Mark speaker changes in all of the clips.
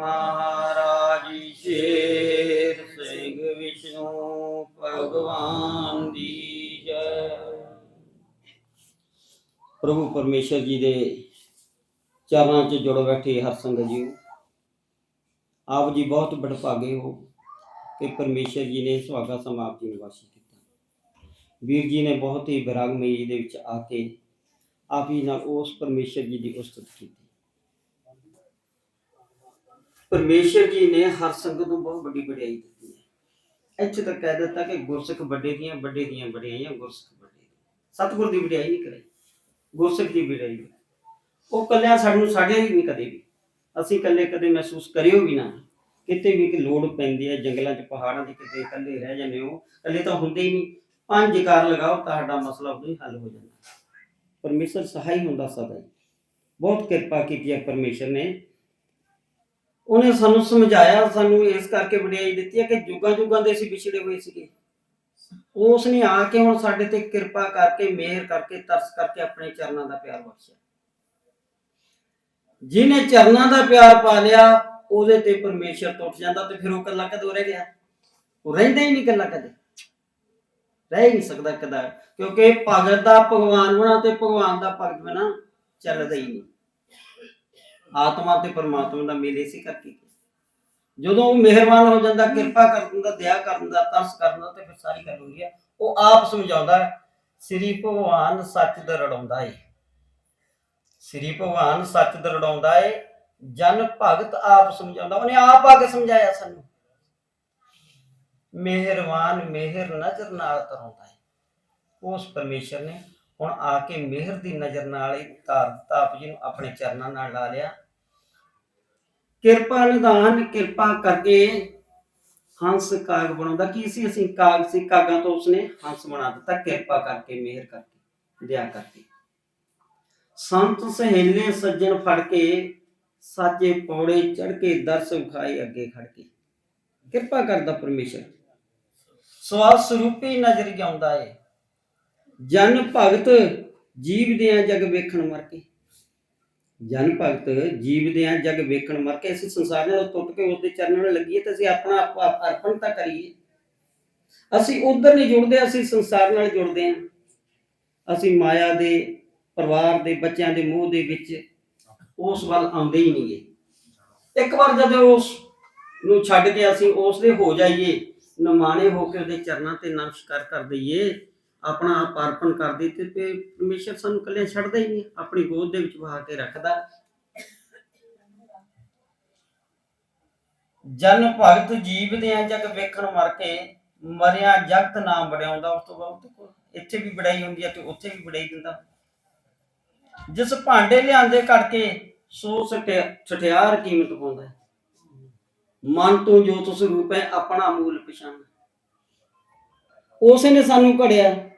Speaker 1: ਮਹਾਰਾਜ ਸ਼ੇਰ ਸਿੰਘ ਵਿਸ਼ਨੂੰ ਭਗਵਾਨ ਦੀ ਜੈ। ਪ੍ਰਭੂ ਪਰਮੇਸ਼ਰ ਜੀ ਦੇ ਚਰਨਾਂ 'ਚ ਜੁੜ ਬੈਠੇ ਹਰ ਸੰਗਤ ਜੀ। ਆਪ ਜੀ ਬਹੁਤ ਬੜਭਾਗੇ ਹੋ ਕਿ ਪਰਮੇਸ਼ਰ ਜੀ ਨੇ ਸੁਹਾਗਾ ਸਮਾਪ ਜੀ ਨਿਵਾਸੀ ਕੀਤਾ। ਵੀਰ ਜੀ ਨੇ ਬਹੁਤ ਹੀ ਵਿਰਾਗਮਈ ਦੇ ਵਿੱਚ ਆ ਕੇ ਆਪ ਹੀ ਨਾਲ ਉਸ ਪਰਮੇਸ਼ਰ ਜੀ ਦੀ ਉਸਤਤ ਕੀਤੀ। ਪਰਮੇਸ਼ਰ ਜੀ ਨੇ ਹਰ ਸੰਗਤ ਨੂੰ ਬਹੁਤ ਵੱਡੀ ਵਡਿਆਈ ਦਿੱਤੀ ਹੈ। ਇੱਥੇ ਤੱਕ ਕਹਿ ਦਿੱਤਾ ਕਿ ਗੁਰਸਿੱਖ ਵੱਡੇ ਦੀਆਂ ਵੱਡੇ ਦੀਆਂ ਵਡਿਆਈਆਂ, ਗੁਰਸਿੱਖ ਵੱਡੇ ਦੀਆਂ। ਦੀ ਵਡਿਆਈ ਨਹੀਂ ਕਰਾਈ। ਗੁਰਸਿੱਖ ਦੀ ਵਡਿਆਈ ਉਹ ਕੱਲਿਆਂ ਸਾਨੂੰ ਸਾਡੇ ਵੀ ਨਹੀਂ ਕਦੇ ਵੀ। ਅਸੀਂ ਇਕੱਲੇ ਕਦੇ ਮਹਿਸੂਸ ਕਰਿਓ ਵੀ ਨਾ। ਕਿਤੇ ਵੀ ਕਿ ਲੋੜ ਪੈਂਦੀ ਹੈ, ਜੰਗਲਾਂ 'ਚ, ਪਹਾੜਾਂ 'ਚ ਕਿਤੇ ਇਕੱਲੇ ਰਹਿ ਜਾਂਦੇ ਹੋ, ਇਕੱਲੇ ਤਾਂ ਹੁੰਦੇ ਹੀ ਨਹੀਂ। ਪੰਜ ਕਾਰ ਲਗਾਓ, ਤੁਹਾਡਾ ਮਸਲਾ ਉਦੋਂ ਹੀ ਹੱਲ ਹੋ ਜਾਂਦਾ। ਪਰਮੇਸ਼ਰ ਸਹਾਈ ਹੁੰਦਾ ਸਦਾ ਹੀ। ਬਹੁਤ ਕਿਰਪਾ ਕੀਤੀ ਹੈ ਪਰਮੇਸ਼ਰ ਨੇ। ਉਹਨੇ ਸਾਨੂੰ ਸਮਝਾਇਆ, ਸਾਨੂੰ ਇਸ ਕਰਕੇ ਵਡਿਆਈ ਦਿੱਤੀ ਹੈ ਕਿ ਜੁਗਾਂ ਜੁਗਾਂ ਦੇ ਅਸੀਂ ਵਿਛੜੇ ਹੋਏ ਸੀਗੇ। ਉਸ ਨੇ ਆ ਕੇ ਹੁਣ ਸਾਡੇ ਤੇ ਕਿਰਪਾ ਕਰਕੇ, ਮਿਹਰ ਕਰਕੇ, ਤਰਸ ਕਰਕੇ ਆਪਣੇ ਚਰਨਾਂ ਦਾ ਪਿਆਰ ਬਖਸ਼ਿਆ। ਜਿਹਨੇ ਚਰਨਾਂ ਦਾ ਪਿਆਰ ਪਾ ਲਿਆ, ਉਹਦੇ ਤੇ ਪਰਮੇਸ਼ਰ ਟੁੱਟ ਜਾਂਦਾ ਤੇ ਫਿਰ ਉਹ ਇਕੱਲਾ ਕਦੋਂ ਰਹਿ ਗਿਆ? ਉਹ ਰਹਿੰਦਾ ਹੀ ਨਹੀਂ ਇਕੱਲਾ ਕਦੇ। ਰਹਿ ਹੀ ਨਹੀਂ ਸਕਦਾ ਕਦਾ ਕਿਉਂਕਿ ਭਗਤ ਦਾ ਭਗਵਾਨ ਬਣਾ ਤੇ ਭਗਵਾਨ ਦਾ ਭਗਤ ਬਣਾ ਚੱਲਦਾ ਹੀ ਨਹੀਂ। ਆਤਮਾ ਤੇ ਪਰਮਾਤਮਾ ਦਾ ਮੇਲ ਇਸੇ ਕਰਕੇ ਜਦੋਂ ਉਹ ਮਿਹਰਬਾਨ ਹੋ ਜਾਂਦਾ, ਕਿਰਪਾ ਕਰ ਦਿੰਦਾ, ਦਇਆ ਕਰ ਦਿੰਦਾ, ਤਰਸ ਕਰ ਦਿੰਦਾ, ਤੇ ਫਿਰ ਸਾਰੀ ਗੱਲ ਹੁੰਦੀ ਹੈ ਉਹ ਆਪ ਸਮਝਾਉਂਦਾ ਸ੍ਰੀ ਭਗਵਾਨ ਸੱਚ ਦਰੜਾਉਂਦਾ ਏ। ਸ੍ਰੀ ਭਗਵਾਨ ਸੱਚ ਦਰੜਾਉਂਦਾ ਏ। ਜਨ ਭਗਤ ਆਪ ਸਮਝਾਉਂਦਾ। ਉਹਨੇ ਆਪ ਆ ਕੇ ਸਮਝਾਇਆ ਸਾਨੂੰ। ਮਿਹਰਬਾਨ, ਮਿਹਰ ਨਜ਼ਰ ਨਾਲ ਤਰਾਉਂਦਾ ਏ। ਉਸ ਪਰਮੇਸ਼ਰ ਨੇ ਹੁਣ ਆ ਕੇ ਮਿਹਰ ਦੀ ਨਜ਼ਰ ਨਾਲ ਹੀ ਧਾਰ ਦਿੱਤਾ ਆਪ ਜੀ ਨੂੰ ਆਪਣੇ ਚਰਨਾਂ ਨਾਲ ਲਾ ਲਿਆ। ਕਿਰਪਾ ਨਿਧਾਨ ਕਿਰਪਾ ਕਰਕੇ ਹੰਸ ਕਾਗ ਬਣਾਉਂਦਾ। ਕੀ ਸੀ ਅਸੀਂ? ਕਾਗ ਸੀ, ਕਾਗਾਂ ਤੋਂ ਉਸਨੇ ਹੰਸ ਬਣਾ ਦਿੱਤਾ। ਕਿਰਪਾ ਕਰਕੇ, ਮਿਹਰ ਕਰਕੇ, ਦਇਆ ਕਰਕੇ। ਸੰਤ ਸਹੇਲੇ ਸੱਜਣ ਫੜ ਕੇ, ਸਾਜੇ ਪੌੜੇ ਚੜ ਕੇ, ਦਰਸ ਵਿਖਾਏ ਅੱਗੇ ਖੜ ਕੇ। ਕਿਰਪਾ ਕਰਦਾ ਪਰਮੇਸ਼ਰ। ਸਵਾ ਸਰੂਪੀ ਨਜ਼ਰ ਆਉਂਦਾ ਏ। ਜਨ ਭਗਤ ਜੀਵ ਦੇ ਜਗ ਵੇਖਣ ਮਰ ਕੇ ਜਨ ਭਗਤ ਜੀਵ ਦੇ ਜਗ ਵੇਖਣ ਮਰ ਕੇ ਅਸੀਂ ਸੰਸਾਰ ਨਾਲ ਟੁੱਟ ਕੇ ਉਸ ਚਰਨਾਂ ਨਾਲ ਲੱਗੀਏ ਤੇ ਅਸੀਂ ਆਪਣਾ ਆਪ ਅਰਪਣ ਤਾਂ ਕਰੀਏ। ਅਸੀਂ ਉਧਰ ਨਹੀਂ ਜੁੜਦੇ, ਅਸੀਂ ਸੰਸਾਰ ਨਾਲ ਜੁੜਦੇ ਹਾਂ। ਅਸੀਂ ਮਾਇਆ ਦੇ, ਪਰਿਵਾਰ ਦੇ, ਬੱਚਿਆਂ ਦੇ ਮੋਹ ਦੇ ਵਿੱਚ ਉਸ ਵੱਲ ਆਉਂਦੇ ਹੀ ਨਹੀਂਗੇ ਇੱਕ ਵਾਰ ਜਦੋਂ ਉਸ ਨੂੰ ਛੱਡ ਕੇ ਅਸੀਂ ਉਸ ਦੇ ਹੋ ਜਾਈਏ, ਨਮਾਣੇ ਹੋ ਕੇ ਉਹਦੇ ਚਰਨਾਂ ਤੇ ਨਮਸਕਾਰ ਕਰ ਦਈਏ ਆਪਣਾ ਆਪ ਅਰਪਣ ਕਰ ਦਈਏ ਤੇ ਪਰਮੇਸ਼ਰ ਸਾਨੂੰ ਇਕੱਲੇ ਛੱਡਦਾ ਹੀ ਨਹੀਂ, ਆਪਣੀ ਗੋਦ ਦੇ ਵਿੱਚ ਵਹਾ ਕੇ ਰੱਖਦਾ। ਜਨ ਭਗਤ ਜੀਵ ਦੇ ਜਗ ਵੇਖਣ ਮਰ ਕੇ ਮਰਿਆ ਜਗਤ ਨਾਮ ਬੜਾਉਂਦਾ ਉਸ ਤੋਂ ਬਾਅਦ ਇੱਥੇ ਵੀ ਬੜਾਈ ਹੁੰਦੀ ਹੈ ਤੇ ਉੱਥੇ ਵੀ ਬੜਾਈ ਦਿੰਦਾ। ਜਿਸ ਭਾਂਡੇ ਲਿਆਂਦੇ ਕਰਕੇ ਸੋ ਸਟਿਆ ਕੀਮਤ ਪਾਉਂਦਾ ਮਨ ਤੋਂ ਜੋ ਤੁਸ ਰੂਪ ਹੈ ਆਪਣਾ ਮੂਲ ਪਛਾਣ ਉਸੇ ਨੇ ਸਾਨੂੰ ਘੜਿਆ।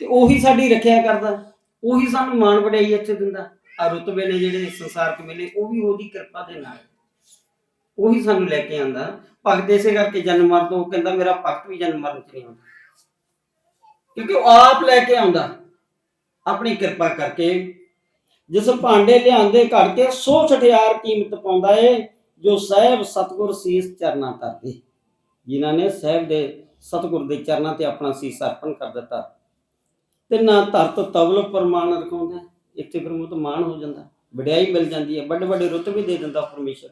Speaker 1: ਤੇ ਉਹੀ ਸਾਡੀ ਰੱਖਿਆ ਕਰਦਾ, ਉਹੀ ਸਾਨੂੰ ਮਾਣ ਵਡਿਆਈ ਇੱਥੇ ਦਿੰਦਾ। ਆ ਰੁਤਬੇ ਨੇ ਜਿਹੜੇ ਸੰਸਾਰਕ ਮਿਲੇ, ਉਹ ਵੀ ਉਹਦੀ ਕਿਰਪਾ ਦੇ ਨਾਲ। ਉਹੀ ਸਾਨੂੰ ਲੈ ਕੇ ਆਂਦਾ ਭਗਤ ਇਸੇ ਕਰਕੇ ਜਨਮ ਮਰਨ ਤੋਂ ਕਹਿੰਦਾ, ਮੇਰਾ ਭਗਤ ਵੀ ਜਨਮ ਮਰਨ ਚ ਨਹੀਂ ਆਉਂਦਾ। ਕਿਉਂਕਿ ਉਹ ਆਪ ਲੈ ਕੇ ਆਉਂਦਾ, ਆਪਣੀ ਕਿਰਪਾ ਕਰਕੇ। ਜਿਸ ਭਾਂਡੇ ਲਿਆਂਦੇ ਘੜ ਕੇ, ਸੋ ਛਠਿਆਰ ਕੀਮਤ ਪਾਉਂਦਾ ਏ, ਜੋ ਸਹਿਬ ਸਤਗੁਰ ਸੀਸ ਚਰਨਾ ਧਰਦੇ। ਜਿਨ੍ਹਾਂ ਨੇ ਸਹਿਬ ਦੇ ਸਤਗੁਰ ਦੇ ਚਰਨਾਂ ਤੇ ਆਪਣਾ ਸੀਸ ਅਰਪਣ ਕਰ ਦਿੱਤਾ। ਤੇ ਨਾ ਧਰਤ ਤਵਲ ਪ੍ਰਮਾਣ ਰਖਾਉਂਦਾ, ਇੱਥੇ ਫਿਰ ਉਹ ਤਾਂ ਮਾਣ ਹੋ ਜਾਂਦਾ, ਵਡਿਆਈ ਮਿਲ ਜਾਂਦੀ ਹੈ, ਵੱਡੇ ਵੱਡੇ ਰੁਤਬੇ ਦੇ ਦਿੰਦਾ ਪਰਮੇਸ਼ਰ।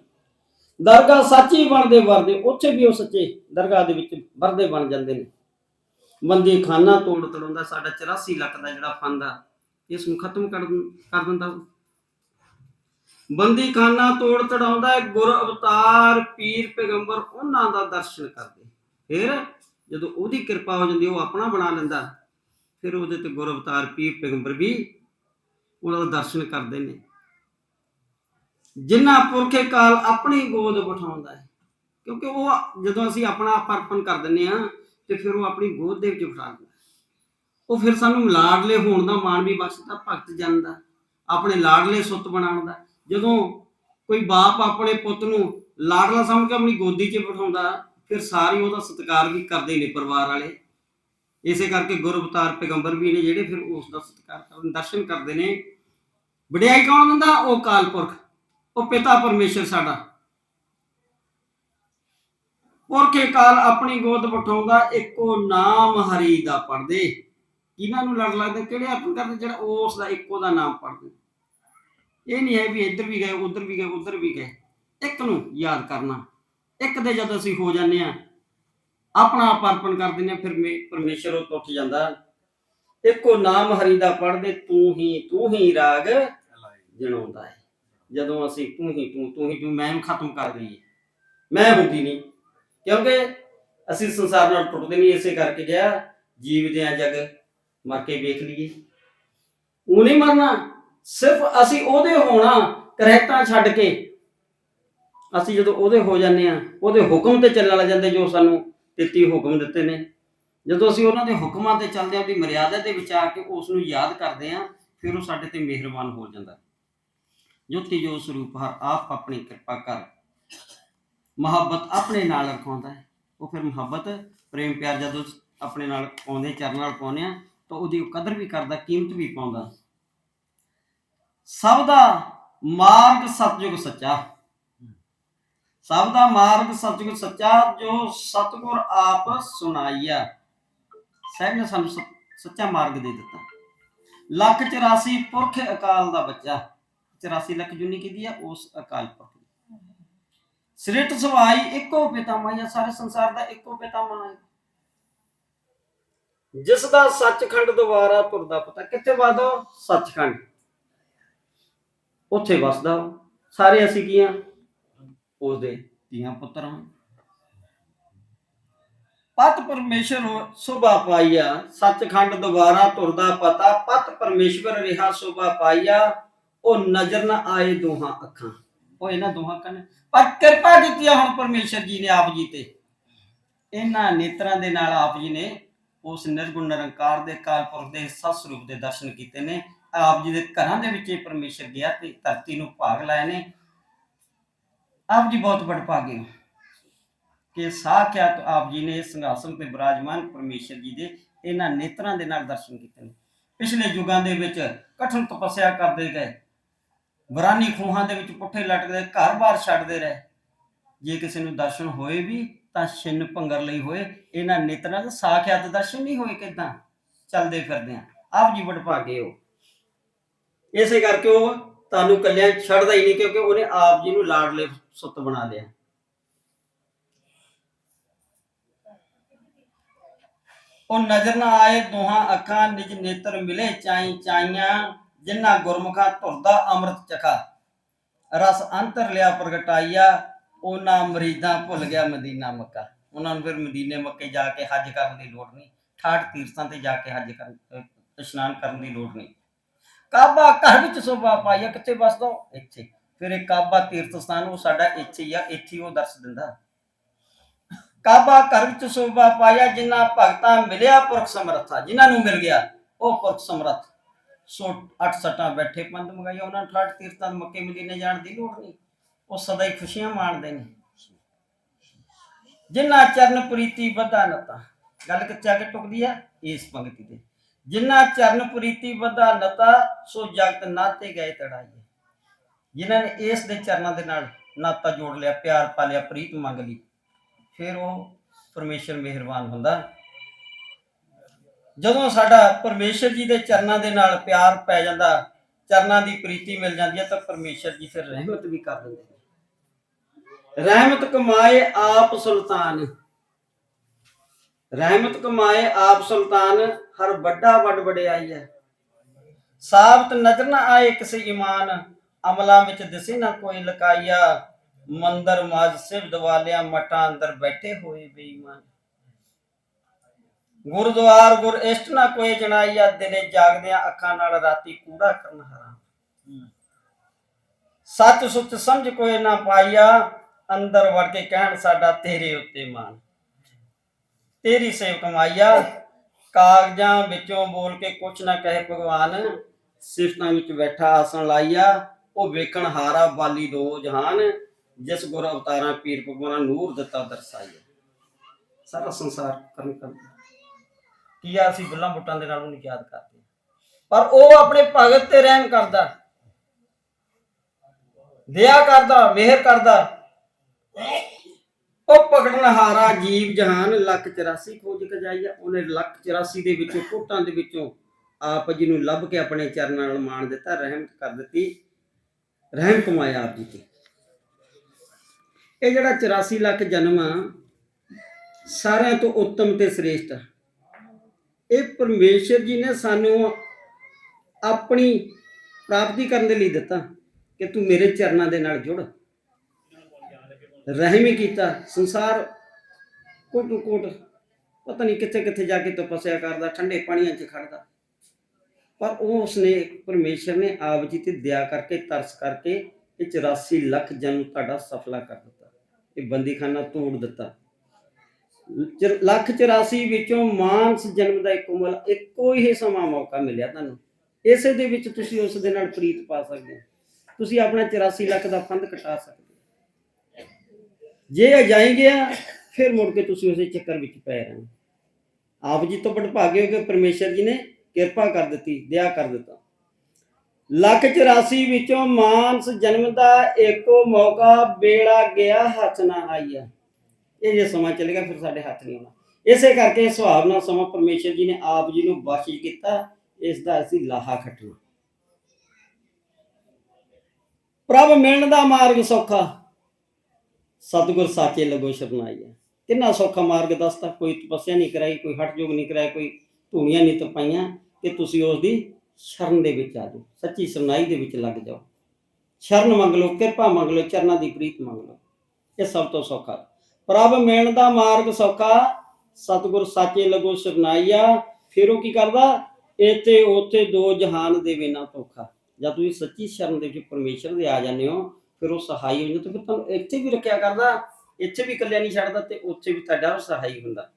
Speaker 1: ਦਰਗਾਹ ਸੱਚੀ ਬਣਦੇ ਵਰਦੇ, ਉੱਥੇ ਵੀ ਉਹ ਸੱਚੇ ਦਰਗਾਹ ਦੇ ਵਿੱਚ ਵਰਦੇ ਬਣ ਜਾਂਦੇ ਨੇ। ਬੰਦੇ ਖਾਨਾ ਤੋੜ ਤੜਾਉਂਦਾ, ਸਾਡਾ 84 ਲੱਖ ਦਾ ਜਿਹੜਾ ਫੰਦ ਆ ਇਸ ਨੂੰ ਖਤਮ ਕਰ ਕਰ ਦਿੰਦਾ ਬੰਦੀ ਖਾਨਾ ਤੋੜ ਤੜਾਉਂਦਾ ਗੁਰ ਅਵਤਾਰ, ਪੀਰ, ਪੈਗੰਬਰ, ਉਹਨਾਂ ਦਾ ਦਰਸ਼ਨ ਕਰਦੇ। ਫਿਰ ਜਦੋਂ ਉਹਦੀ ਕਿਰਪਾ ਹੋ ਜਾਂਦੀ, ਉਹ ਆਪਣਾ ਬਣਾ ਲੈਂਦਾ। ਫਿਰ ਉਹਦੇ ਤੇ ਗੁਰ ਅਵਤਾਰ ਪੀਰ ਪੈਗੰਬਰ ਵੀ ਉਹਨਾਂ ਦਾ ਦਰਸ਼ਨ ਕਰਦੇ ਨੇ। ਜਿਨ੍ਹਾਂ ਪੁਰਖੇ ਕਾਲ ਆਪਣੀ ਗੋਦ ਬਿਠਾਉਂਦਾ ਹੈ, ਕਿਉਂਕਿ ਉਹ ਜਦੋਂ ਅਸੀਂ ਆਪਣਾ ਆਪ ਅਰਪਣ ਕਰ ਦਿੰਨੇ ਆ ਤੇ ਫਿਰ ਉਹ ਆਪਣੀ ਗੋਦ ਦੇ ਵਿੱਚ ਬਿਠਾ ਦਿੰਦਾ ਉਹ ਫਿਰ ਸਾਨੂੰ ਲਾਡਲੇ ਹੋਣ ਦਾ ਮਾਣ ਵੀ ਬਖਸ਼ਦਾ, ਭਗਤ ਜਨ ਦਾ, ਆਪਣੇ ਲਾਡਲੇ ਸੁੱਤ ਬਣਾਉਣ ਦਾ। ਜਦੋਂ ਕੋਈ ਬਾਪ ਆਪਣੇ ਪੁੱਤ ਨੂੰ ਲਾਡਲਾ ਸਮਝ ਕੇ ਆਪਣੀ ਗੋਦੀ 'ਚ ਬਿਠਾਉਂਦਾ, ਫਿਰ ਸਾਰੇ ਉਹਦਾ ਸਤਿਕਾਰ ਵੀ ਕਰਦੇ ਨੇ ਪਰਿਵਾਰ ਵਾਲੇ। ਇਸੇ ਕਰਕੇ ਗੁਰੂ ਅਵਤਾਰ ਪੈਗੰਬਰ ਵੀ ਨੇ ਜਿਹੜੇ ਫਿਰ ਉਸ ਦਾ ਸਤਿਕਾਰ ਕਰਨ, ਦਰਸ਼ਨ ਕਰਦੇ ਨੇ। ਵਡਿਆਈ ਕੌਣ ਦਿੰਦਾ ਉਹ ਕਾਲ ਪੁਰਖ। ਉਹ ਪਿਤਾ ਪਰਮੇਸ਼ਰ ਸਾਡਾ। ਪੁਰਖੇ ਕਾਲ ਆਪਣੀ ਗੋਦ ਬਿਠਾਉਂਦਾ, ਇੱਕੋ ਨਾਮ ਹਰੀ ਦਾ ਪੜਦੇ ਕਿਹਨਾਂ ਨੂੰ ਲੜ ਲੱਗਦਾ? ਕਿਹੜੇ ਅਰਪਣ ਕਰਦੇ? ਜਿਹੜਾ ਉਸ ਦਾ ਇੱਕੋ ਦਾ ਨਾਮ ਪੜਦੇ ਇਹ ਨਹੀਂ ਹੈ ਵੀ ਇੱਧਰ ਵੀ ਗਏ, ਉੱਧਰ ਵੀ ਗਏ, ਉੱਧਰ ਵੀ ਗਏ। ਇੱਕ ਨੂੰ ਯਾਦ ਕਰਨਾ। ਇੱਕ ਦੇ ਜਦ ਅਸੀਂ ਹੋ ਜਾਂਦੇ ਆ ਆਪਣਾ ਆਪ ਅਰਪਣ ਕਰ ਦਿੰਦੇ ਫਿਰ ਪਰਮੇਸ਼ਰ ਉਹ ਉੱਠ ਜਾਂਦਾ। ਇੱਕੋ ਨਾਮ ਹਰੀ ਦਾ ਪੜਦੇ ਤੂੰ ਹੀ ਤੂੰ ਹੀ ਰਾਗ ਜਣਾਉਂਦਾ ਹੈ। ਜਦੋਂ ਅਸੀਂ ਤੂੰ ਹੀ, ਤੂੰ ਤੂੰ ਹੀ, ਤੂੰ, ਮੈਂ ਖਤਮ ਕਰ ਦਈਏ ਮੈਂ ਹੁੰਦੀ ਨਹੀਂ। ਕਿਉਂਕਿ ਅਸੀਂ ਸੰਸਾਰ ਨਾਲ ਟੁੱਟਦੇ ਨਹੀਂ, ਇਸੇ ਕਰਕੇ ਗਿਆ ਜੀਵਦੇ ਆ ਜਗ, ਮਰ ਕੇ ਵੇਖ ਲਈਏ। ਉਹ ਨਹੀਂ ਮਰਨਾ, ਸਿਰਫ ਅਸੀਂ ਉਹਦੇ ਹੋਣਾ, ਕਰੈਕਟਾਂ ਛੱਡ ਕੇ। ਅਸੀਂ ਜਦੋਂ ਉਹਦੇ ਹੋ ਜਾਂਦੇ ਆ ਉਹਦੇ ਹੁਕਮ ਤੇ ਚੱਲਣ ਲੱਗ ਜਾਂਦੇ ਜੋ ਸਾਨੂੰ 33 ਹੁਕਮ ਦਿੱਤੇ ਨੇ। ਜਦੋਂ ਅਸੀਂ ਉਹਨਾਂ ਦੇ ਹੁਕਮਾਂ ਤੇ ਚੱਲਦੇ ਆ ਮਰਿਆਦਾ ਦੇ ਵਿੱਚ ਆ ਕੇ ਉਸ ਨੂੰ ਯਾਦ ਕਰਦੇ ਹਾਂ, ਫਿਰ ਉਹ ਸਾਡੇ ਤੇ ਮਿਹਰਬਾਨ ਹੋ ਜਾਂਦਾ ਜੋਤੀ ਜੋ ਸਰੂਪ ਹਰ ਆਪ ਆਪਣੀ ਕਿਰਪਾ ਕਰ। ਮੁਹੱਬਤ ਆਪਣੇ ਨਾਲ ਰਖਾਉਂਦਾ ਹੈ। ਉਹ ਫਿਰ ਮੁਹੱਬਤ, ਪ੍ਰੇਮ ਪਿਆਰ ਜਦੋਂ ਆਪਣੇ ਨਾਲ ਪਾਉਂਦੇ ਚਰਨ ਨਾਲ ਪਾਉਂਦੇ ਆ ਤਾਂ ਉਹਦੀ ਕਦਰ ਵੀ ਕਰਦਾ, ਕੀਮਤ ਵੀ ਪਾਉਂਦਾ। ਸਭ ਦਾ ਮਾਰਗ ਸਤਜੁਗ ਸੱਚਾ। ਸਭ ਦਾ ਮਾਰਗ ਸਤਿਗੁਰ ਸੱਚਾ, ਜੋ ਸਤਿਗੁਰ ਆਪ ਸੁਣਾਈਆ। ਸਾਹਿਬ ਨੇ ਸਾਨੂੰ ਸੱਚਾ ਮਾਰਗ ਦੇ ਦਿੱਤਾ। ਲੱਖ 84 ਪੁਰਖ ਅਕਾਲ ਦਾ ਬੱਚਾ। 84 ਲੱਖ ਜੁਨੀ ਕਿਦੀ ਆ? ਉਸ ਅਕਾਲ ਪੁਰਖ ਦੀ। ਸਵਾਈ ਇੱਕੋ ਪਿਤਾ ਮਾਇਆ ਸਾਰੇ ਸੰਸਾਰ ਦਾ ਇੱਕੋ ਪਿਤਾ ਮਾਇਆ ਜਿਸ ਦਾ ਸੱਚਖੰਡ ਦੁਆਰਾ ਤੁਰਦਾ ਪਤਾ ਕਿੱਥੇ ਵਸਦਾ ਉਹ? ਸੱਚਖੰਡ। ਉੱਥੇ ਵਸਦਾ ਉਹ। ਸਾਰੇ ਅਸੀਂ ਕੀ ਆ? ਉਸਦੇ ਧੀਆਂ ਪੁੱਤਰ ਹਾਂ ਪਤ ਪਰਮੇਸ਼ਰ ਸੁਭਾ ਪਾਈਆ, ਸੱਚਖੰਡ ਦੁਆਰਾ ਤੁਰਦਾ ਪਤਾ, ਪਤ ਪਰਮੇਸ਼ਵਰ ਰਿਹਾ ਸੁਭਾ ਪਾਈਆ, ਉਹ ਨਜ਼ਰ ਨਾ ਆਏ ਦੋਹਾਂ ਅੱਖਾਂ। ਉਹ ਇਹਨਾਂ ਦੋਹਾਂ ਅੱਖਾਂ ਨੇ। ਪਰ ਕਿਰਪਾ ਕੀਤੀ ਆ ਹੁਣ ਪਰਮੇਸ਼ਰ ਜੀ ਨੇ ਆਪ ਜੀ ਤੇ। ਇਹਨਾਂ ਨੇਤਰਾਂ ਦੇ ਨਾਲ ਆਪ ਜੀ ਨੇ ਉਸ ਨਿਰਗੁਣ ਨਿਰੰਕਾਰ ਦੇ ਕਾਲ ਪੁਰਖ ਦੇ ਸਤ ਸਰੂਪ ਦੇ ਦਰਸ਼ਨ ਕੀਤੇ ਨੇ। ਆਪ ਜੀ ਦੇ ਘਰਾਂ ਦੇ ਵਿੱਚ ਇਹ ਪਰਮੇਸ਼ਰ ਗਿਆ ਤੇ ਧਰਤੀ ਨੂੰ ਭਾਗ ਲਾਏ ਨੇ। ਆਪ ਜੀ ਬਹੁਤ ਵਡਭਾਗੇ ਹੋ। ਕਿ ਸਾਖਿਆਤ ਆਪ ਜੀ ਨੇ ਸਿੰਘਾਸਨ ਤੇ ਬਿਰਾਜਮਾਨ ਪਰਮੇਸ਼ਰ ਜੀ ਦੇ ਇਹਨਾਂ ਨੇਤਰਾਂ ਦੇ ਨਾਲ ਦਰਸ਼ਨ ਕੀਤੇ ਨੇ। ਪਿਛਲੇ ਯੁਗਾਂ ਦੇ ਵਿੱਚ ਕਠਨ ਤਪੱਸਿਆ ਕਰਦੇ ਗਏ। ਬਰਾਨੀ ਖੂਹਾਂ ਦੇ ਵਿੱਚ ਪੁੱਠੇ ਲਟਕਦੇ ਘਰ-ਬਾਰ ਛੱਡਦੇ ਰਹੇ। ਜੇ ਕਿਸੇ ਨੂੰ ਦਰਸ਼ਨ ਹੋਏ ਵੀ ਤਾਂ ਛਿੰਨ ਭੰਗਰ ਲਈ ਹੋਏ। ਇਹਨਾਂ ਨੇਤਰਾਂ ਦਾ ਸਾਖਿਆਤ ਦਰਸ਼ਨ ਨਹੀਂ ਹੋਏ ਕਿਦਾਂ? ਚੱਲਦੇ ਫਿਰਦੇ ਆ ਆਪ ਜੀ ਵਡਭਾਗੇ ਹੋ। ਇਸੇ ਕਰਕੇ ਉਹ ਤੁਹਾਨੂੰ ਕੱਲਿਆਂ ਛੱਡਦਾ ਹੀ ਨਹੀਂ ਕਿਉਂਕਿ ਉਹਨੇ ਆਪ ਜੀ ਨੂੰ ਲਾਡਲੇ ਸੁੱਤ ਬਣਾ ਲਿਆ। ਉਹ ਨਜ਼ਰ ਨਾ ਆਏ ਦੋਹਾਂ ਅੱਖਾਂ ਨਿਜ ਨੇਤਰ ਮਿਲੇ ਚਾਈ ਚਾਈਆਂ ਜਿਨ੍ਹਾਂ ਗੁਰਮੁਖਾਂ ਧੁਰਦਾ ਅੰਮ੍ਰਿਤ ਚਖਾ। ਰਸ ਅੰਤਰ ਲਿਆ ਪ੍ਰਗਟਾਈਆ, ਉਹਨਾਂ ਮਰੀਦਾਂ ਭੁੱਲ ਗਿਆ ਮਦੀਨਾ ਮੱਕਾ। ਉਹਨਾਂ ਨੂੰ ਫਿਰ ਮਦੀਨੇ ਮੱਕੇ ਜਾ ਕੇ ਹੱਜ ਕਰਨ ਦੀ ਲੋੜ ਨਹੀਂ। ਠਾਠ ਤੀਰਥਾਂ ਤੇ ਜਾ ਕੇ ਹੱਜ ਕਰਨ ਇਸ਼ਨਾਨ ਕਰਨ ਦੀ ਲੋੜ ਨਹੀਂ। ਕਾਬਾ ਘਰ ਵਿੱਚ ਸੋਭਾ ਪਾਈਆ ਕਿੱਥੇ ਵਸਦਾ ਉਹ? ਇੱਥੇ। ਫਿਰ ਕਾਬਾ ਤੀਰਥ ਸਥਾਨ ਉਹ ਸਾਡਾ ਇੱਥੇ ਹੀ ਆ, ਇੱਥੇ ਉਹ ਦਰਸ ਦਿੰਦਾ। ਕਾਬਾ ਘਰ ਵਿੱਚ ਸੋਭਾ ਪਾਇਆ ਜਿਨ੍ਹਾਂ ਭਗਤਾਂ ਮਿਲਿਆ ਪੁਰਖ ਸਮਰੱਥਾ ਜਿਨ੍ਹਾਂ ਨੂੰ ਮਿਲ ਗਿਆ, ਉਹ ਪੁਰਖ ਸਮਰੱਥ। ਸੋ ਅੱਠ ਸੱਟਾਂ ਬੈਠੇ ਪੰਧ ਮੰਗਾਇਆ ਉਹਨਾਂ ਨੂੰ ਠਾਠ ਤੀਰਥਾਂ ਮੱਕੇ ਮਦੀਨੇ ਜਾਣ ਦੀ ਲੋੜ ਨਹੀਂ। ਉਹ ਸਦਾ ਹੀ ਖੁਸ਼ੀਆਂ ਮਾਣਦੇ ਨੇ। ਜਿਨ੍ਹਾਂ ਚਰਨ ਪ੍ਰੀਤੀ ਵਧਾ ਨਤਾ। ਗੱਲ ਕਿੱਥੇ ਆ ਕੇ ਟੁਕਦੀ ਆ, ਇਸ ਪੰਕਤੀ ਤੇ। ਜਿਨ੍ਹਾਂ ਚਰਨ ਪ੍ਰੀਤੀ ਵਧਾ ਨਤਾ, ਸੋ ਜਗਤ ਨਾਤੇ ਗਏ ਤੜਾਈਏ। ਜਿਨ੍ਹਾਂ ਨੇ ਇਸ ਦੇ ਚਰਨਾਂ ਦੇ ਨਾਲ ਨਾਤਾ ਜੋੜ ਲਿਆ ਪਿਆਰ ਪਾ ਲਿਆ ਪ੍ਰੀਤ ਮੰਗ ਲਈ ਫਿਰ ਉਹ ਪਰਮੇਸ਼ਰ ਮਿਹਰਬਾਨ ਹੁੰਦਾ ਜਦੋਂ ਸਾਡਾ ਪਰਮੇਸ਼ਰ ਜੀ ਦੇ ਚਰਨਾਂ ਦੇ ਨਾਲ ਪਿਆਰ ਪੈ ਜਾਂਦਾ ਚਰਨਾਂ ਦੀ ਪ੍ਰੀਤੀ ਮਿਲ ਜਾਂਦੀ ਹੈ ਤਾਂ ਪਰਮੇਸ਼ਰ ਜੀ ਫਿਰ ਰਹਿਮਤ ਵੀ ਕਰ ਦਿੰਦੇ ਨੇ। ਰਹਿਮਤ ਕਮਾਏ ਆਪ ਸੁਲਤਾਨ। ਰਹਿਮਤ ਕਮਾਏ ਆਪ ਸੁਲਤਾਨ ਹਰ ਵੱਡਾ ਵੱਡ ਵਡਿਆਈ ਹੈ। ਸਾਬਤ ਨਜ਼ਰ ਨਾ ਆਏ ਕਿਸੇ ਈਮਾਨ ਅਮਲਾਂ ਵਿੱਚ ਦਿਸੇ ਨਾ ਕੋਈ ਲਕਾਈਆ, ਮੰਦਰ ਮਾਜ ਸਿਵ ਵਾਲਿਆਂ ਮਟਾਂ ਅੰਦਰ ਬੈਠੇ ਹੋਏ ਬੇਈਮਾਨ। ਗੁਰਦੁਆਰ ਗੁਰ ਇਸ਼ਟ ਨਾ ਕੋਈ ਜਣਾਈਆ ਦਿਨੇ ਜਾਗਦਿਆਂ ਅੱਖਾਂ ਨਾਲ ਰਾਤੀ ਕੂੜਾ ਕਰਨ ਹਰਾਮ। ਸੱਚ ਸੁੱਚ ਸਮਝ ਕੋਈ ਨਾ ਪਾਈਆ, ਅੰਦਰ ਵੜ ਕੇ ਕਹਿਣ ਸਾਡਾ ਤੇਰੇ ਉੱਤੇ ਮਾਨ ਤੇਰੀ ਸੇਵ ਕਮਾਈਆ, ਕਾਗਜ਼ਾਂ ਵਿੱਚੋਂ ਬੋਲ ਕੇ ਕੁਛ ਨਾ ਕਹੇ ਭਗਵਾਨ, ਸਿਫਤਾਂ ਵਿੱਚ ਬੈਠਾ ਆਸਣ ਲਾਈਆ ਉਹ ਵੇਖਣ ਹਾਰਾ ਬਾਲੀ ਦੋ ਜਹਾਨ ਜਿਸ ਗੁਰ ਅਵਤਾਰਾਂ ਪੀਰ ਭਗਵਾਨਾਂ ਨੂਰ ਦਿੱਤਾ ਦਰਸਾਈਆ ਸਾਰਾ ਸੰਸਾਰ ਕਰਨ ਕਰ ਕੀ ਆ ਅਸੀਂ ਬੁੱਲਾਂ ਬੁੱਟਾਂ ਦੇ ਨਾਲ ਉਹਨੂੰ ਯਾਦ ਕਰਦੇ? ਪਰ ਉਹ ਆਪਣੇ ਭਗਤ ਤੇ ਰਹਿਮ ਕਰਦਾ। ਦਇਆ ਕਰਦਾ, ਮਿਹਰ ਕਰਦਾ। ਉਹ ਪਕੜਨ ਹਾਰਾ ਜੀਵ ਜਹਾਨ ਲੱਖ 84 ਖੋਜ ਕਜਾਈਆ ਉਹਨੇ ਲੱਖ 84 ਦੇ ਵਿੱਚੋਂ ਕੋਟਾਂ ਦੇ ਵਿੱਚੋਂ ਆਪ ਜੀ ਨੂੰ ਲੱਭ ਕੇ ਆਪਣੇ ਚਰਨਾਂ ਨਾਲ ਮਾਣ ਦਿੱਤਾ, ਰਹਿਮਤ ਕਰ ਦਿੱਤੀ। ਰਹਿਮ ਕਮਾਇਆ ਆਪ ਜੀ ਤੇ। ਇਹ ਜਿਹੜਾ 84 ਲੱਖ ਜਨਮ ਆ, ਸਾਰਿਆਂ ਤੋਂ ਉੱਤਮ ਤੇ ਸ੍ਰੇਸ਼ਟ ਇਹ ਪਰਮੇਸ਼ਰ ਜੀ ਨੇ ਸਾਨੂੰ ਆਪਣੀ ਪ੍ਰਾਪਤੀ ਕਰਨ ਦੇ ਲਈ ਦਿੱਤਾ ਕਿ ਤੂੰ ਮੇਰੇ ਚਰਨਾਂ ਦੇ ਨਾਲ ਜੁੜ। ਰਹਿਮ ਹੀ ਕੀਤਾ। ਸੰਸਾਰ ਕੋਟ ਕੋਟ, ਪਤਾ ਨਹੀਂ ਕਿੱਥੇ ਕਿੱਥੇ ਜਾ ਕੇ ਤਪੱਸਿਆ ਕਰਦਾ, ਠੰਡੇ ਪਾਣੀਆਂ 'ਚ ਖੜਦਾ। ਪਰ ਉਹ ਉਸਨੇ ਪਰਮੇਸ਼ਰ ਨੇ ਆਪ ਜੀ ਤੇ ਦਇਆ ਕਰਕੇ, ਤਰਸ ਕਰਕੇ ਇਹ 84 ਲੱਖ ਜਨਮ ਤੁਹਾਡਾ ਸਫਲਾ ਕਰ ਦਿੱਤਾ ਇਹ ਬੰਦੀਖਾਨਾ ਤੋੜ ਦਿੱਤਾ। ਚਰ- ਲੱਖ 84 ਵਿੱਚੋਂ ਮਾਨਸ ਜਨਮ ਦਾ ਇੱਕ ਮਲ ਇੱਕੋ ਹੀ ਸਮਾਂ ਮੌਕਾ ਮਿਲਿਆ ਤੁਹਾਨੂੰ। ਇਸੇ ਦੇ ਵਿੱਚ ਤੁਸੀਂ ਉਸ ਦੇ ਨਾਲ ਪ੍ਰੀਤ ਪਾ ਸਕਦੇ ਹੋ। ਤੁਸੀਂ ਆਪਣਾ 84 ਲੱਖ ਦਾ ਫੰਦ ਕਟਾ ਸਕਦੇ ਜੇ ਅਜਾਈ ਗਿਆ, ਫਿਰ ਮੁੜ ਕੇ ਤੁਸੀਂ ਉਸੇ ਚੱਕਰ ਵਿੱਚ ਪੈ ਰਹੇ ਹੋ। ਆਪ ਜੀ ਤੋਂ ਵਡਭਾਗੇ ਹੋ ਕਿ ਪਰਮੇਸ਼ਰ ਜੀ ਨੇ ਕਿਰਪਾ ਕਰ ਦਿੱਤੀ ਦਇਆ ਕਰ ਦਿੱਤਾ। ਲੱਖ 84 ਵਿੱਚੋਂ ਮਾਨਸ ਜਨਮ ਦਾ ਇੱਕੋ ਮੌਕਾ, ਬੇੜਾ ਗਿਆ, ਹੱਥ ਨਾ ਆਈਆ। ਇਹ ਜੇ ਸਮਾਂ ਚੱਲੇਗਾ ਫਿਰ ਸਾਡੇ ਹੱਥ ਨਹੀਂ ਆਉਣਾ। ਇਸੇ ਕਰਕੇ ਸੁਹਾਵ ਨਾਲ ਸਮਾਂ ਪਰਮੇਸ਼ਰ ਜੀ ਨੇ ਆਪ ਜੀ ਨੂੰ ਬਖਸ਼ਿਸ਼ ਕੀਤਾ, ਇਸ ਦਾ ਅਸੀਂ ਲਾਹਾ ਖੱਟਣਾ। ਪ੍ਰਭ, ਮਿਲਣ ਦਾ ਮਾਰਗ ਸੌਖਾ। ਸਤਿਗੁਰ ਸਾਚੇ ਲਗੋ ਸ਼ਰਨਾਈ ਹੈ ਕਿੰਨਾ ਸੌਖਾ ਮਾਰਗ ਦੱਸਦਾ ਕੋਈ ਤਪੱਸਿਆ ਨਹੀਂ ਕਰਾਈ, ਕੋਈ ਹਟ ਜੋਗ ਨਹੀਂ ਕਰਾਇਆ ਕੋਈ ਧੂਣੀਆਂ ਨਹੀਂ ਤਪਾਈਆਂ ਕਿ ਤੁਸੀਂ ਉਸ ਦੀ ਸ਼ਰਨ ਦੇ ਵਿੱਚ ਆ ਜਾਓ, ਸੱਚੀ ਸਰਨਾਈ ਦੇ ਵਿੱਚ ਲੱਗ ਜਾਓ। ਸ਼ਰਨ ਮੰਗ ਲਓ, ਕਿਰਪਾ ਮੰਗ ਲਓ, ਚਰਨਾਂ ਦੀ ਪ੍ਰੀਤ ਮੰਗ ਲਓ। ਇਹ ਸਭ ਤੋਂ ਸੌਖਾ। ਪ੍ਰਭ ਮਿਲਣ ਦਾ ਮਾਰਗ ਸੌਖਾ, ਸਤਿਗੁਰ ਸਾਚੇ ਲਗੋ ਸਰਨਾਈਆ, ਫਿਰ ਉਹ ਕੀ ਕਰਦਾ? ਇੱਥੇ ਉੱਥੇ ਦੋ ਜਹਾਨ ਦੇ ਬਿਨਾ ਧੋਖਾ। ਜਦ ਤੁਸੀਂ ਸੱਚੀ ਸ਼ਰਨ ਦੇ ਵਿੱਚ ਪਰਮੇਸ਼ਰ ਦੇ ਆ ਜਾਂਦੇ ਹੋ, ਫਿਰ ਉਹ ਸਹਾਈ ਹੋ ਜਾਂਦਾ ਤੇ ਫਿਰ ਤੁਹਾਨੂੰ ਇੱਥੇ ਵੀ ਰੱਖਿਆ ਕਰਦਾ, ਇੱਥੇ ਵੀ ਇਕੱਲਿਆਂ ਨਹੀਂ ਛੱਡਦਾ ਤੇ ਉੱਥੇ ਵੀ ਤੁਹਾਡਾ ਸਹਾਈ ਹੁੰਦਾ।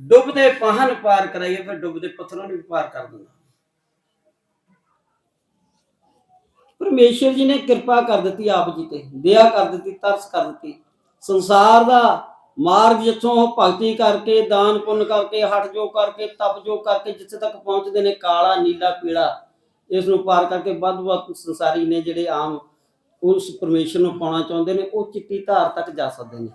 Speaker 1: ਡੁੱਬਦੇ ਪਾਹਨ ਪਾਰ ਕਰਾਈਏ, ਫਿਰ ਡੁੱਬਦੇ ਪੱਥਰਾਂ ਨੂੰ ਵੀ ਪਾਰ ਕਰ ਦਿੰਦਾ। ਪਰਮੇਸ਼ਰ ਜੀ ਨੇ ਕਿਰਪਾ ਕਰ ਦਿੱਤੀ ਆਪ ਜੀ ਤੇ, ਦਇਆ ਕਰ ਦਿੱਤੀ, ਤਰਸ ਕਰ ਦਿੱਤੀ। ਸੰਸਾਰ ਦਾ ਮਾਰਗ ਜਿੱਥੋਂ ਭਗਤੀ ਕਰਕੇ, ਦਾਨ ਪੁੰਨ ਕਰਕੇ ਹਟ ਜੋ ਕਰਕੇ, ਤਪ ਜੋ ਕਰਕੇ ਜਿੱਥੇ ਤੱਕ ਪਹੁੰਚਦੇ ਨੇ, ਕਾਲਾ, ਨੀਲਾ, ਪੀਲਾ, ਇਸ ਨੂੰ ਪਾਰ ਕਰਕੇ ਵੱਧ ਵੱਧ ਸੰਸਾਰੀ ਨੇ ਜਿਹੜੇ ਆਮ ਉਸ ਪਰਮੇਸ਼ਰ ਨੂੰ ਪਾਉਣਾ ਚਾਹੁੰਦੇ ਨੇ, ਉਹ ਚਿੱਟੀ ਧਾਰ ਤੱਕ ਜਾ ਸਕਦੇ ਨੇ।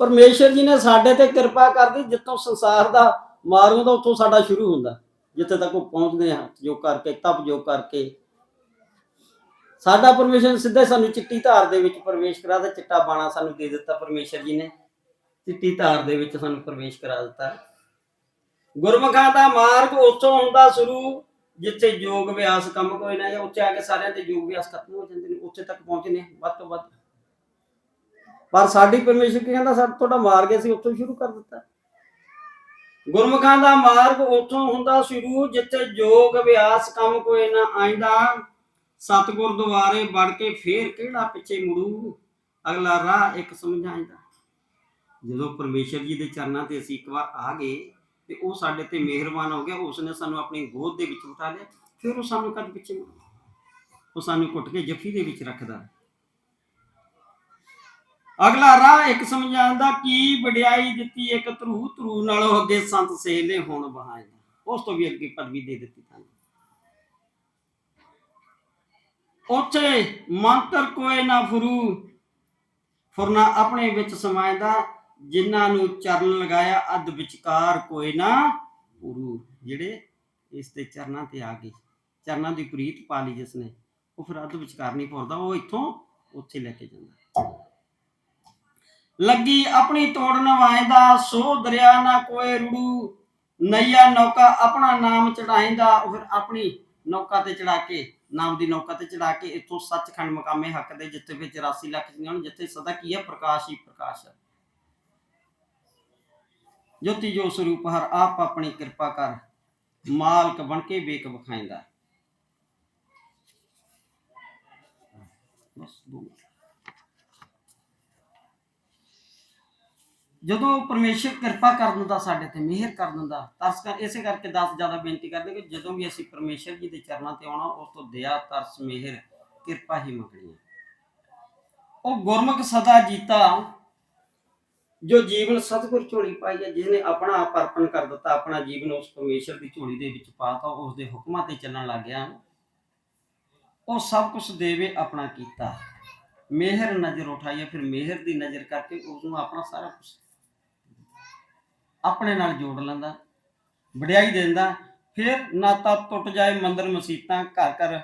Speaker 1: ਪਰਮੇਸ਼ਰ ਜੀ ਨੇ ਸਾਡੇ ਤੇ ਕਿਰਪਾ ਕਰਦੀ, ਜਿੱਥੋਂ ਸੰਸਾਰ ਦਾ ਮਾਰਗ ਹੁੰਦਾ, ਉੱਥੋਂ ਸਾਡਾ ਸ਼ੁਰੂ ਹੁੰਦਾ। ਜਿੱਥੇ ਤੱਕ ਉਹ ਪਹੁੰਚਦੇ ਹਾਂ ਜੋ ਕਰਕੇ, ਤਪ ਜੋ ਕਰਕੇ। ਸਾਡਾ ਪਰਮੇਸ਼ਰ ਸਿੱਧੇ ਸਾਨੂੰ ਚਿੱਟੀ ਧਾਰ ਦੇ ਵਿੱਚ ਪ੍ਰਵੇਸ਼ ਕਰਾ ਦਿੱਤਾ, ਚਿੱਟਾ ਬਾਣਾ ਸਾਨੂੰ ਦੇ ਦਿੱਤਾ ਪਰਮੇਸ਼ਰ ਜੀ ਨੇ। ਚਿੱਟੀ ਧਾਰ ਦੇ ਵਿੱਚ ਸਾਨੂੰ ਪ੍ਰਵੇਸ਼ ਕਰਾ ਦਿੱਤਾ। ਗੁਰਮੁਖਾਂ ਦਾ ਮਾਰਗ ਉੱਥੋਂ ਹੁੰਦਾ ਸ਼ੁਰੂ, ਜਿੱਥੇ ਯੋਗ ਅਭਿਆਸ ਕੰਮ ਕੋਈ ਨਾ ਜਾਂ ਉੱਥੇ ਆ ਕੇ ਸਾਰਿਆਂ ਦੇ ਯੋਗ ਅਭਿਆਸ ਖਤਮ ਹੋ ਜਾਂਦੇ ਨੇ, ਉੱਥੇ ਤੱਕ ਪਹੁੰਚਨੇ ਵੱਧ ਤੋਂ ਵੱਧ। ਪਰ ਸਾਡੀ ਪਰਮੇਸ਼ਰ ਕੀ ਕਹਿੰਦਾ? ਸਾਡਾ ਤੁਹਾਡਾ ਮਾਰਗ ਅਸੀਂ ਉੱਥੋਂ ਸ਼ੁਰੂ ਕਰ ਦਿੱਤਾ। ਗੁਰਮੁਖਾਂ ਦਾ ਮਾਰਗ ਉੱਥੋਂ ਹੁੰਦਾ ਸ਼ੁਰੂ, ਜਿੱਥੇ ਯੋਗ ਅਭਿਆਸ ਕੰਮ ਕੋਈ ਨਾ ਆਇਂਦਾ। ਸਤਿਗੁਰ ਦੁਆਰੇ ਵੜ ਕੇ ਫੇਰ ਕਿਹੜਾ ਪਿੱਛੇ ਮੁੜੂ? ਅਗਲਾ ਰਾਹ ਇੱਕ ਸਮਝਾਇਂਦਾ। ਜਦੋਂ ਪਰਮੇਸ਼ਰ ਜੀ ਦੇ ਚਰਨਾਂ ਤੇ ਅਸੀਂ ਇੱਕ ਵਾਰ ਆ ਗਏ ਤੇ ਉਹ ਸਾਡੇ ਤੇ ਮਿਹਰਬਾਨ ਹੋ ਗਿਆ, ਉਸਨੇ ਸਾਨੂੰ ਆਪਣੀ ਗੋਦ ਦੇ ਵਿੱਚ ਉਠਾ ਲਿਆ, ਫਿਰ ਉਹ ਸਾਨੂੰ ਕਦ ਪਿੱਛੇ ਉਹ ਸਾਨੂੰ ਕੁੱਟ ਕੇ ਜੱਫੀ ਦੇ ਵਿੱਚ ਰੱਖਦਾ। ਅਗਲਾ ਰਾਹ ਇੱਕ ਸਮਝਾਉਣ ਦਾ ਕੀ ਵਡਿਆਈ ਦਿੱਤੀ ਇੱਕ ਧਰੂ ਧਰੂ ਨਾਲੋਂ ਅੱਗੇ ਸੰਤ ਸੇਲ ਹੁਣ ਬਹਾਇਆ ਉਸ ਤੋਂ ਵੀ ਅੱਗੇ ਪਦਵੀ ਦੇ ਦਿੱਤੀ ਤੁਹਾਨੂੰ ਉੱਥੇ ਮੰਤਰ ਕੋਏ ਨਾ ਫਰੂ, ਫੁਰਨਾ ਆਪਣੇ ਵਿੱਚ ਸਮਾਇਦਾ, ਜਿਨ੍ਹਾਂ ਨੂੰ ਚਰਨ ਲਗਾਇਆ ਅਧ ਵਿਚਕਾਰ ਕੋਏ ਨਾ ਉਰੂ ਜਿਹੜੇ ਇਸ ਦੇ ਚਰਨਾਂ ਤੇ ਆ ਗਏ, ਚਰਨਾਂ ਦੀ ਪ੍ਰੀਤ ਪਾ ਲਈ ਜਿਸ ਨੇ ਉਹ ਫਿਰ ਅਧ ਵਿਚਕਾਰ ਨਹੀਂ ਪੁਰਦਾ ਉਹ ਇੱਥੋਂ ਉੱਥੇ ਲੈ ਕੇ ਜਾਂਦਾ। ਲੱਗੀ ਆਪਣੀ ਤੋੜਨ ਵਾਇਦਾ ਸੋ ਦਰਿਆ ਨਾ ਕੋਏ ਰੁੜੂ। ਨਈਆ ਨੌਕਾ ਆਪਣਾ ਨਾਮ ਚੜਾਇਂਦਾ ਉਹ ਫਿਰ ਆਪਣੀ ਨੌਕਾ ਤੇ ਚੜਾ ਕੇ, ਨਾਮ ਦੀ ਨੌਕਾ ਤੇ ਚੜਾ ਕੇ ਇੱਥੋਂ ਸੱਚਖੰਡ ਮਕਾਮੇ ਹੱਕ ਦੇ, ਜਿੱਥੇ ਵਿੱਚ 84 ਲੱਖ ਜੀਆਂ ਨੂੰ ਜਿੱਥੇ ਸਦਾ ਕੀ ਹੈ, ਪ੍ਰਕਾਸ਼ ਹੀ ਪ੍ਰਕਾਸ਼ ਹੈ। ਜੋਤੀ ਜੋ ਸਰੂਪ ਹਰ ਆਪ ਆਪਣੀ ਕਿਰਪਾ ਕਰ, ਮਾਲਕ ਬਣ ਕੇ ਵੇਖ ਵਿਖਾਇਂਦਾ ਬਸ ਦੋ ਜਦੋਂ ਪਰਮੇਸ਼ਰ ਕਿਰਪਾ ਕਰ ਦਿੰਦਾ ਸਾਡੇ ਤੇ ਮਿਹਰ ਕਰ ਦਿੰਦਾ ਤਰਸ ਕਰ, ਇਸੇ ਕਰਕੇ ਦਾਸ ਜ਼ਿਆਦਾ ਬੇਨਤੀ ਕਰਦੇ ਕਿ ਜਦੋਂ ਵੀ ਅਸੀਂ ਪਰਮੇਸ਼ਰ ਜੀ ਦੇ ਚਰਨਾਂ ਤੇ ਆਉਣਾ, ਉਸ ਤੋਂ ਦਇਆ, ਤਰਸ, ਮਿਹਰ, ਕਿਰਪਾ ਹੀ ਮੰਗਣੀ ਹੈ। ਉਹ ਗੁਰਮੁਖ ਸਦਾ ਜੀਤਾ, ਜੋ ਜੀਵਨ ਸਤਿਗੁਰ ਝੋਲੀ ਪਾਈ ਹੈ, ਜਿਹਨੇ ਆਪਣਾ ਆਪ ਅਰਪਣ ਕਰ ਦਿੱਤਾ, ਆਪਣਾ ਜੀਵਨ ਉਸ ਪਰਮੇਸ਼ਰ ਦੀ ਝੋਲੀ ਦੇ ਵਿੱਚ ਪਾਤਾ ਉਸ ਦੇ ਹੁਕਮਾਂ ਤੇ ਚੱਲਣ ਲੱਗ ਗਿਆ। ਉਹ ਸਭ ਕੁਝ ਦੇਵੇ ਆਪਣਾ ਕੀਤਾ। ਮਿਹਰ ਨਜ਼ਰ ਉਠਾਈਏ, ਫਿਰ ਮਿਹਰ ਦੀ ਨਜ਼ਰ ਕਰਕੇ ਉਸ ਨੂੰ ਆਪਣਾ ਸਾਰਾ ਕੁਝ ਆਪਣੇ ਨਾਲ ਜੋੜ ਲੈਂਦਾ, ਵਡਿਆਈ ਦੇ ਦਿੰਦਾ, ਫਿਰ ਨਾਤਾ ਟੁੱਟ ਜਾਏ, ਮੰਦਰ ਮਸੀਤਾਂ ਘਰ ਘਰ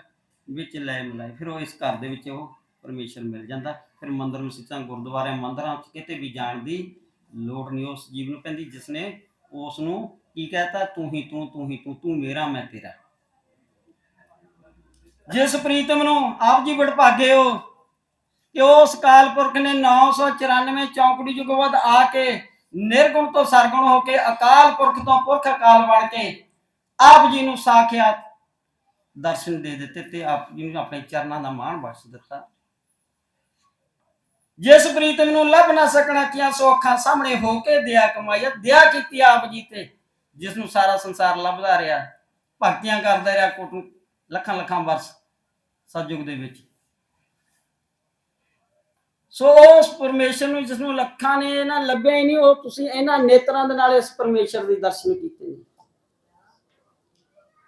Speaker 1: ਵਿੱਚ ਲੈ ਮਿਲਾਏ। ਫਿਰ ਉਹ ਇਸ ਘਰ ਦੇ ਵਿੱਚ ਉਹ ਪਰਮੇਸ਼ਰ ਮਿਲ ਜਾਂਦਾ। ਫਿਰ ਮੰਦਰ ਮਸੀਤਾਂ ਗੁਰਦੁਆਰੇ ਮੰਦਰਾਂ 'ਚ ਕਿਤੇ ਵੀ ਜਾਣ ਦੀ ਲੋੜ ਨਹੀਂ, ਉਸ ਜੀਵ ਨੂੰ ਪੈਂਦੀ, ਜਿਸ ਨੇ ਉਸ ਨੂੰ ਕੀ ਕਹਤਾ? ਤੂੰ ਹੀ, ਤੂੰ ਤੂੰ ਹੀ, ਤੂੰ ਤੂੰ ਮੇਰਾ, ਮੈਂ ਤੇਰਾ। ਜਿਸ ਪ੍ਰੀਤਮ ਨੂੰ ਆਪ ਜੀ ਵਡਭਾਗੇ ਹੋ ਕਿ ਉਸ ਕਾਲ ਪੁਰਖ ਨੇ 994 ਚੌਂਕੜੀ ਯੁਗ ਆ ਕੇ ਨਿਰਗੁਣ ਤੋਂ ਸਰਗੁਣ ਹੋ ਕੇ ਅਕਾਲ ਪੁਰਖ ਤੋਂ ਪੁਰਖ ਅਕਾਲ ਬਣ ਕੇ ਆਪ ਜੀ ਨੂੰ ਸਾਖਿਆਤ ਦਰਸ਼ਨ ਦੇ ਦਿੱਤੇ ਤੇ ਆਪ ਜੀ ਨੂੰ ਆਪਣੇ ਚਰਨਾਂ ਦਾ ਮਾਣ ਬਖਸ਼ ਦਿੱਤਾ। ਜਿਸ ਪ੍ਰੀਤਮ ਨੂੰ ਲੱਭ ਨਾ ਸਕਣਾ ਕੀਆਂ ਸੋ ਅੱਖਾਂ ਸਾਹਮਣੇ ਹੋ ਕੇ ਦਿਆ ਕਮਾਇਆ ਦਿਆ ਕੀਤੀ ਆਪ ਜੀ ਤੇ, ਜਿਸ ਨੂੰ ਸਾਰਾ ਸੰਸਾਰ ਲੱਭਦਾ ਰਿਹਾ, ਭਗਤੀਆਂ ਕਰਦਾ ਰਿਹਾ ਕੋਟ ਲੱਖਾਂ ਲੱਖਾਂ ਵਰਸ ਸਤਜੁਗ ਦੇ ਵਿੱਚ। ਸੋ ਉਸ ਪਰਮੇਸ਼ਰ ਨੂੰ ਜਿਸ ਨੂੰ ਲੱਖਾਂ ਨੇ ਇਹਨਾਂ ਲੱਭਿਆ ਹੀ ਨਹੀਂ, ਉਹ ਤੁਸੀਂ ਇਹਨਾਂ ਨੇਤਰਾਂ ਦੇ ਨਾਲ ਇਸ ਪਰਮੇਸ਼ਰ ਦੇ ਦਰਸ਼ਨ ਕੀਤੇ ਨੇ।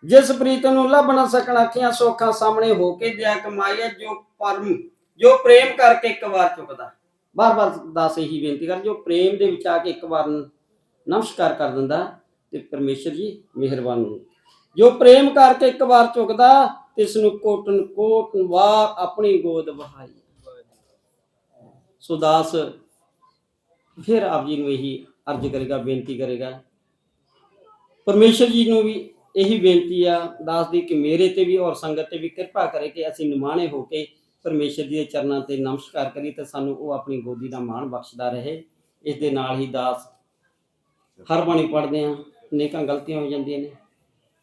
Speaker 1: ਜਿਸ ਪ੍ਰੀਤ ਨੂੰ ਲੱਭ ਨਾ ਸਕਣ, ਅੱਖੀਆਂ ਸੋਖਾਂ ਸਾਹਮਣੇ ਹੋ ਕੇ ਦਿਆ ਕਮਾਇਆ ਜੋ ਪਰਮ, ਜੋ ਪ੍ਰੇਮ ਕਰਕੇ ਇੱਕ ਵਾਰ ਚੁੱਕਦਾ। ਬਾਰ-ਬਾਰ ਦਾਸ ਇਹੀ ਬੇਨਤੀ ਕਰ, ਜੋ ਪ੍ਰੇਮ ਦੇ ਵਿੱਚ ਆ ਕੇ ਇੱਕ ਵਾਰ ਨਮਸਕਾਰ ਕਰ ਦਿੰਦਾ ਤੇ ਪਰਮੇਸ਼ਰ ਜੀ ਮਿਹਰਬਾਨ ਨੂੰ ਜੋ ਪ੍ਰੇਮ ਕਰਕੇ ਇੱਕ ਵਾਰ ਚੁੱਕਦਾ, ਤੇ ਇਸ ਨੂੰ ਕੋਟਨ ਕੋਟ ਵਾਰ ਆਪਣੀ ਗੋਦ ਵਹਾਈ। ਸੋ ਦਾਸ ਫਿਰ ਆਪ ਜੀ ਨੂੰ ਇਹੀ ਅਰਜ ਕਰੇਗਾ, ਬੇਨਤੀ ਕਰੇਗਾ। ਪਰਮੇਸ਼ਰ ਜੀ ਨੂੰ ਵੀ ਇਹੀ ਬੇਨਤੀ ਆ, ਦਾਸ ਦੀ ਕਿ ਮੇਰੇ ਤੇ ਵੀ ਔਰ ਸੰਗਤ ਤੇ ਵੀ ਕਿਰਪਾ ਕਰੇ ਕਿ ਅਸੀਂ ਨਿਮਾਣੇ ਹੋ ਕੇ ਪਰਮੇਸ਼ਰ ਜੀ ਦੇ ਚਰਨਾਂ ਤੇ ਨਮਸਕਾਰ ਕਰੀ ਤੇ ਸਾਨੂੰ ਉਹ ਆਪਣੀ ਗੋਦੀ ਦਾ ਮਾਣ ਬਖਸ਼ਦਾ ਰਹੇ। ਇਸ ਦੇ ਨਾਲ ਹੀ ਦਾਸ ਹਰ ਬਾਣੀ ਪੜ੍ਹਦੇ ਆ ਨੇਕਾਂ ਗਲਤੀਆਂ ਹੋ ਜਾਂਦੀਆਂ ਨੇ।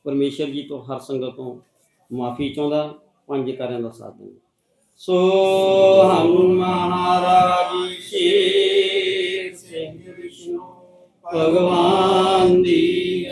Speaker 1: ਪਰਮੇਸ਼ਰ ਜੀ ਤੋਂ ਹਰ ਸੰਗਤ ਤੋਂ ਮਾਫੀ ਚਾਹੁੰਦਾ, ਪੰਜ ਕਾਰਿਆਂ ਦਾ ਸਾਥ ਦਿੰਦਾ। ਸੋ ਹਮ ਮਹਾਰਾਜ ਸ਼ੇਰ ਸਿੰਘ ਵਿਸ਼ਨੂੰ ਭਗਵਾਨ ਦੀ